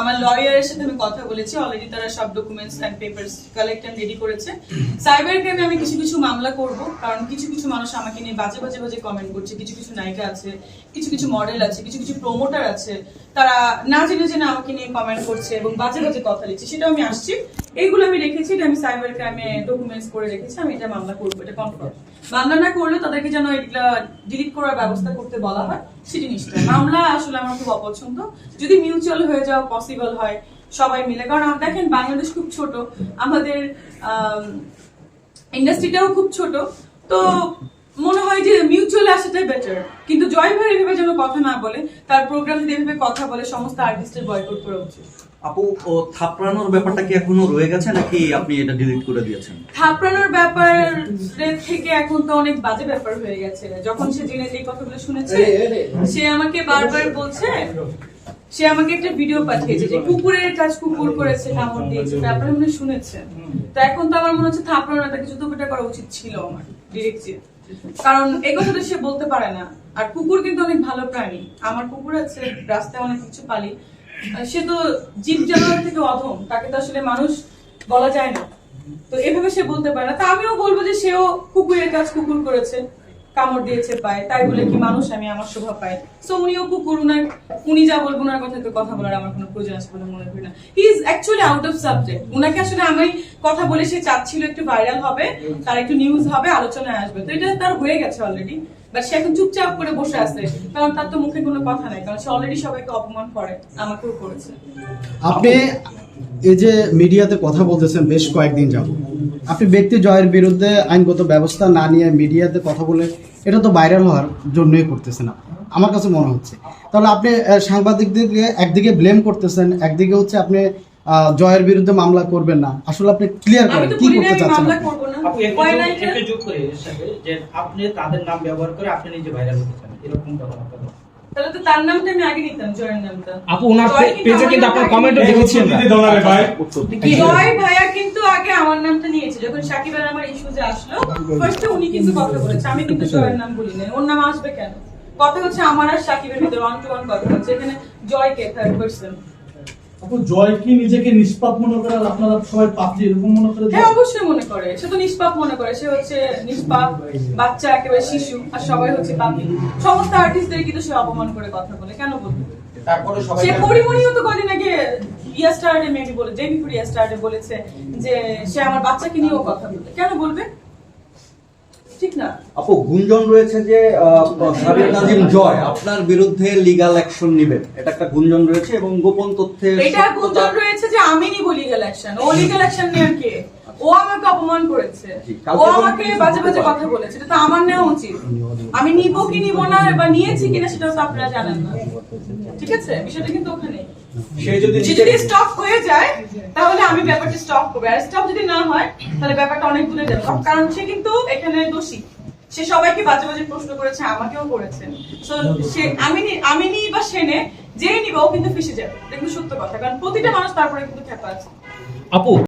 আমার লয়ারের সাথে আমি কথা বলেছি। অলরেডি তারা সব documents and papers collect ready করেছে। সাইবার ক্রাইমে আমি কিছু কিছু মামলা করব, কারণ কিছু কিছু মানুষ আমাকে নিয়ে বাজে বাজে বাজে কমেন্ট করছে। কিছু কিছু নায়িকা আছে, কিছু কিছু মডেল আছে, কিছু কিছু প্রমোটার আছে। তারা না জেনে জেনে আমাকে নিয়ে কমেন্ট করছে এবং বাজে বাজে কথা লিখছে। সেটাও আমি আসছি। এইগুলো আমি রেখেছি এটা আমি সাইবার ক্রাইমে ডকুমেন্টস করে রেখেছি, আমি এটা মামলা করব, এটা কনফার্ম মামলা না করলে তাদেরকে যেন এটা ডিলিট করার ব্যবস্থা করতে বলা হয়, সেটি নিশ্চয় মামলা আসলে আমার খুব অপছন্দ। যদি মিউচুয়াল হয়ে যাওয়া পসিবল হয়, সবাই মিলে। কারণ দেখেন, বাংলাদেশ খুব ছোট। আমাদের ইন্ডাস্ট্রিটাও খুব ছোট। তো মনে হয় যে মিউচুয়াল আসাটাই বেটার কিন্তু জয় ভাই এভাবে যেন কথা না বলে, তার প্রোগ্রাম যদি এভাবে কথা বলে, সমস্ত আর্টিস্টের বয়কট করা উচিত। আপু ও থাপড়ানোর ব্যাপারটা কি এখনও রয়ে গেছে নাকি আপনি এটা ডিলিট করে দিয়েছেন? থাপড়ানোর ব্যাপার থেকে এখন তো অনেক বাজে ব্যাপার হয়ে গেছে। যখন সে জেনে যে কথাগুলো শুনেছে সে আমাকে বারবার বলছে সে আমাকে একটা ভিডিও পাঠিয়েছে যে কুকুরের কাজ কুকুর করেছে কামড় দিয়েছে ব্যাপারে মনে শুনেছে তো এখন তো আমার মনে হচ্ছে থাপড়ানো তাকে জুতো পেটা করা উচিত ছিল আমার ডিরেক্ট কারণ এই কথাটা সে বলতে পারে না। আর কুকুর কিন্তু অনেক ভালো প্রাণী। আমার কুকুর আছে রাস্তায় অনেক কিছু পালি। সে তো জীব জানোয়ার থেকে অধম, তাকে তো আসলে মানুষ বলা যায় না। তো এভাবে সে বলতে পারে না। তা আমিও বলব যে সেও কুকুরের কাজ কুকুর করেছে, কামড় দিয়েছে পায়। তাই বলে কি মানুষ আমি আমার শোভা পায় সো উনিও কুকুর, উনার উনি যা বলব ওনার কথা তো কথা বলার আমার কোনো প্রয়োজন আছে বলে মনে করি না। He is actually out of subject উনাকে আসলে আমি কথা বলে সে চাচ্ছিল একটু ভাইরাল হবে, তার একটু নিউজ হবে, আলোচনায় আসবে। তো এটা তার হয়ে গেছে অলরেডি বাট সে এখন চুপচাপ করে বসে আছে, কারণ তার তো মুখে কোনো কথা নাই, কারণ সে অলরেডি সবাইকে অপমান করে, আমাকেও করেছে আপনি এই যে মিডিয়াতে কথা বলতেছেন বেশ কয়েকদিন যাব আপনি ব্যক্তি জয়ের বিরুদ্ধে আইনগত ব্যবস্থা না নিয়ে মিডিয়াতে কথা বলে, এটা তো ভাইরাল হওয়ার জন্যই করতেছেন আপনি। আমার কাছে মনে হচ্ছে তাহলে আপনি সাংবাদিকদেরকে একদিকে ব্লেম করতেছেন, একদিকে হচ্ছে আপনি জয়ের বিরুদ্ধে মামলা করবেন না। আসলে আপনি ক্লিয়ার করেন কি করতে চাচ্ছেন মামলা আপনি? যোগ- করে এর সাথে যে আপনি তাদের নাম ব্যবহার করে আপনি নিজে ভাইরাল হতে চান এরকম। তাহলে তো তার নামটা আমি আগে নিতাম জয়ের নামটা। আপু ওনার পেজে কিন্তু আপনার কমেন্টও দেখেছি আমরা জয় ভাইয়া কিন্তু আগে আমার নামটা নিয়েছে। যখন সাকিব আর আমার ইস্যুজে আসলো ফার্স্টে উনি কিন্তু কথা বলেছে। আমি কিন্তু জয়ের নাম বলি না ওর নাম আসবে কেন? কথা হচ্ছে আমার আর সাকিবের ভিতরে ওয়ান টু ওয়ান কথা হচ্ছে। এখানে জয় কে থার্ড পার্সন আপু জয় কি নিজেকে নিষ্পাপ মনে করে আপনারা সবাই পাপজি এরকম মনে করে হ্যাঁ অবশ্যই মনে করে। সে তো নিষ্পাপ মনে করে। সে হচ্ছে নিষ্পাপ বাচ্চা একেবারে শিশু আর সবাই হচ্ছে পাপি। সমস্ত আর্টিস্টদের কিন্তু সে অপমান করে কথা বলে। কেন বলবে? তারপরে সবাই সে পরিমণিও তো কদিন আগে ইয়া স্টার্টে মেবি বলে ইয়া বলেছে যে সে আমার বাচ্চাকে নিয়েও কথা বলবে কেন বলবে? ঠিক না? আপু গুঞ্জন রয়েছে যে সাবির নাজিম জয় আপনার বিরুদ্ধে লিগ্যাল অ্যাকশন নেবেন। এটা একটা গুঞ্জন রয়েছে এবং গোপন তথ্যের এটা গুঞ্জন রয়েছে যে আমি নিব লিগ্যাল অ্যাকশন ও লিগ্যাল অ্যাকশন নেওয়ার কে? ও আমাকে অপমান করেছে। ও আমাকে বাজে বাজে কথা বলেছে। এটা তো আমার নেওয়া উচিত। আমি নিব কি নিব না বা নিয়েছি কিনা সেটাও তো আপনারা জানেন না। ঠিক আছে? বিষয়টা কিন্তু ওখানে সে যদি যদি স্টপ হয়ে যায় তাহলে আমি ব্যাপারটা স্টপ করব। আর স্টপ যদি না হয় তাহলে ব্যাপারটা অনেক দূরে যাবে। কারণ সে কিন্তু এখানে দোষী। সে সবাইকে বাজে বাজে প্রশ্ন করেছে আমাকেও করেছে। So, সে আমি নি- আমি নিই বা সেনে যেই নিব কিন্তু ফেসে যাবে। দেখুন সত্য কথা। কারণ প্রতিটা মানুষ তারপরে কিন্তু খেপা আছে। আপু